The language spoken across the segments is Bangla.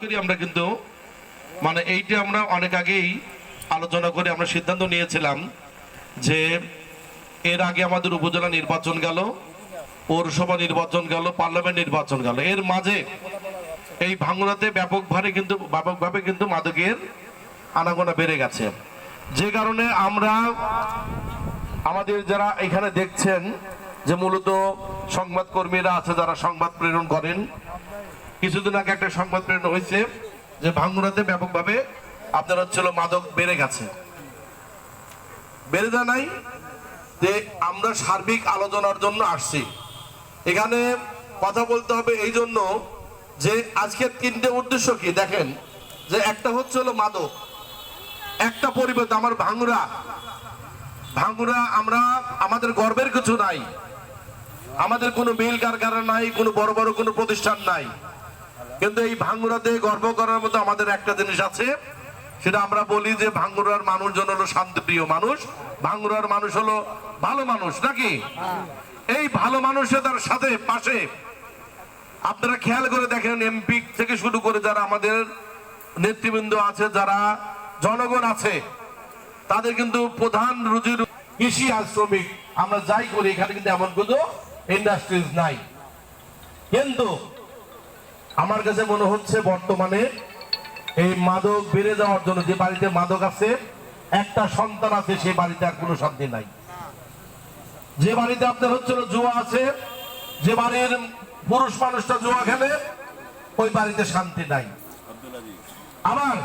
করি আমরা কিন্তু মানে এইটা আমরা অনেক আগেই আলোচনা করে আমরা সিদ্ধান্ত নিয়েছিলাম যে এর আগে আমাদের উপজেলা নির্বাচন গেল, পৌরসভা নির্বাচন গেল, পার্লামেন্ট নির্বাচন গেল। এর মাঝে এই ভাঙড়াতে ব্যাপকভাবে কিন্তু ব্যাপকভাবে কিন্তু মাদকের আনাগোনা বেড়ে গেছে। যে কারণে আমরা আমাদের যারা এখানে দেখছেন যে মূলত সংবাদকর্মীরা আছে, যারা সংবাদ প্রেরণ করেন কিছুদিন আগে একটা সংবাদ প্রেরণ হয়েছে যে ভাঙ্গুরাতে ব্যাপকভাবে আপনার হচ্ছিল মাদক বেড়ে গেছে। বেড়ে যায় নাই? যে আমরা সার্বিক আলোচনার জন্য আসছি। এখানে কথা বলতে হবে এই জন্য যে আজকের তিনটে উদ্দেশ্য কি? দেখেন, যে একটা হচ্ছে হলো মাদক, একটা পরিবেশ, আমার ভাঙ্গুরা। ভাঙ্গুরা আমরা, আমাদের গর্বের কিছু নাই। আমাদের কোনো মিল কারখানা নাই, কোনো বড় বড় কোনো প্রতিষ্ঠান নাই। কিন্তু এই ভাঙ্গুরাতে গর্ব করার মতো আমাদের একটা জিনিস আছে, সেটা আমরা বলি যে ভাঙ্গুরার মানুষজন হলো শান্তিপ্রিয় মানুষ। ভাঙ্গুরার মানুষ হলো ভালো মানুষ, নাকি? এই ভালো মানুষের তার সাথে পাশে, আপনারা খেয়াল করে দেখেন এমপি থেকে শুরু করে যারা আমাদের নেতৃবৃন্দ আছে, যারা জনগণ আছে, তাদের কিন্তু প্রধান রুজির কৃষি আর শ্রমিক, আমরা যাই করি, এখানে কিন্তু এমন কোনো ইন্ডাস্ট্রিজ নাই। কিন্তু আমার কাছে মনে হচ্ছে বর্তমানে এই মাদক বেড়ে যাওয়ার জন্য যে বাড়িতে মাদক আছে, একটা সন্তান আছে সেই বাড়িতে আর কোনো শান্তি নাই। যে বাড়িতে আপনার হচ্ছিল জুয়া আছে, যে বাড়ির পুরুষ মানুষটা জুয়া খেলে, ওই বাড়িতে শান্তি নাই। আবার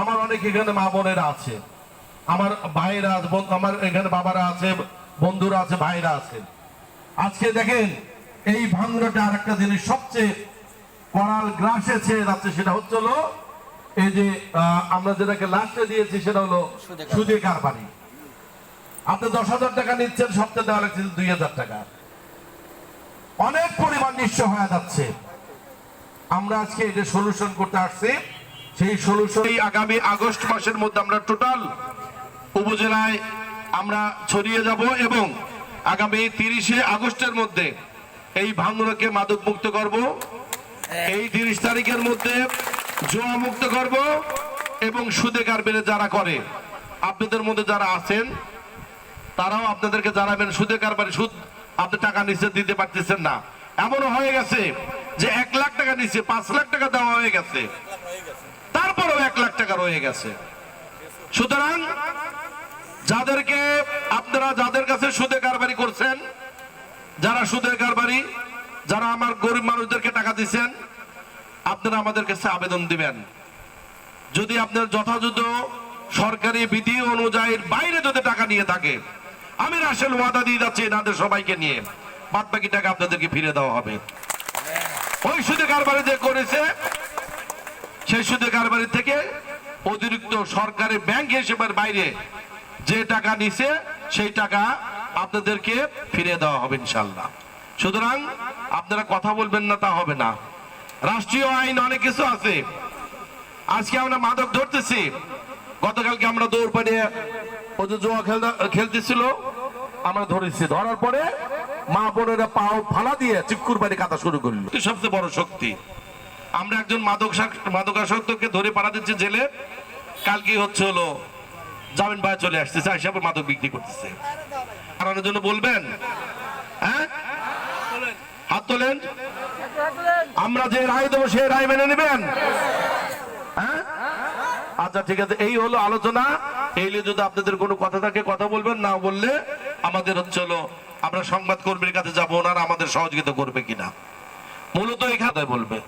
আমার অনেক এখানে মা বোনেরা আছে। আমার ভাইরা আমার এখানে বাবারা আছে, বন্ধুরা আছে ভাইরা আছে। আজকে দেখেন, এই ভাঙ্গটা আর একটা জিনিস সবচেয়ে করাল গ্রাসে ছেয়ে যাচ্ছে সেটা হচ্ছে হলো এই যে আমরা যেটাকে লাস্টে দিয়েছি সেটা হলো সুদে কারবারি। আপনি দশ হাজার টাকা নিচ্ছেন সপ্তাহে দেওয়া লাগছে দুই হাজার টাকা। অনেক পরিমাণ নিঃস্ব হয়ে যাচ্ছে। আমরা আজকে এটা সলিউশন করতে আসছি সেই সলিউশন আগামী আগস্ট মাসের মধ্যে আমরা টোটাল উপজেলায় আমরা ছড়িয়ে যাব এবং আগামী তিরিশে আগস্টের মধ্যে এই ভাঙ্গুরকে মাদক মুক্ত করব। এই তিরিশ তারিখের মধ্যে জোয়া মুক্ত করব এবং সুদে কারবেরে যারা করে। আপনাদের মধ্যে যারা আছেন, তারাও আপনাদেরকে জানাবেন সুদে কারবারি সুদ আপনি টাকা নিচে দিতে পারতেছেন না। এমনও হয়ে গেছে যে এক লাখ টাকা নিচে পাঁচ লাখ টাকা দেওয়া হয়ে গেছে। তারপরেও এক লাখ টাকা রয়ে গেছে। সুতরাং যাদেরকে, আপনারা যাদের কাছে সুদে কারবারি করছেন, যারা সুদে কারবারি যারা আমার গরিব মানুষদেরকে টাকা দিচ্ছেন আপনারা আমাদের কাছে আবেদন দিবেন। যদি আপনার যথাযথ সরকারি বিধি অনুযায়ী বাইরে যদি টাকা নিয়ে থাকে, আমি রাসেল ওয়াদা দিয়ে যাচ্ছি এনাদের সবাইকে নিয়ে। বাদ বাকি টাকা আপনাদেরকে ফিরে দেওয়া হবে। ওই সুদে কারবারি যে করেছে, সেই সুদে কারবারি থেকে অতিরিক্ত সরকারি ব্যাংক হিসেবের বাইরে যে টাকা নিছে, সেই টাকা আপনাদেরকে ফিরে দেওয়া হবে ইনশাল্লাহ সুতরাং আপনারা কথা বলবেন না, তা হবে না। রাষ্ট্রীয় আইন অনেক কিছু আছে। আজকে আমরা মাদক ধরতেছি। গতকালকে আমরা দৌড় পাড়িয়ে ও যে জোয়া খেলতে খেলতেছিল, আমরা ধরেছি। ধরার পরে মা বোনেরা পাও ফালা দিয়ে চিক্কুর বাড়ি কাটা শুরু করল। সবচেয়ে বড় শক্তি। আমরা একজন মাদক মাদকাসক্তকে ধরে পাড়া দিচ্ছি জেলে। কালকে হচ্ছে হলো, জামিন ভাই চলে আসতেছে আসে আবার মাদক বিক্রি করতেছে। জন্য বলবেন হ্যাঁ? হাত তোলেন। আমরা যে রায় দেবো সেই রায় মেনে নেবেন। হ্যাঁ? আচ্ছা ঠিক আছে, এই হলো আলোচনা। এই নিয়ে যদি আপনাদের কোনো কথা থাকে, কথা বলবেন, না বললে আমাদের হচ্ছে হলো আমরা সংবাদ কর্মীর কাছে যাব, ওনারা আমাদের সহযোগিতা করবে কিনা। মূলত এই খাতায় বলবে।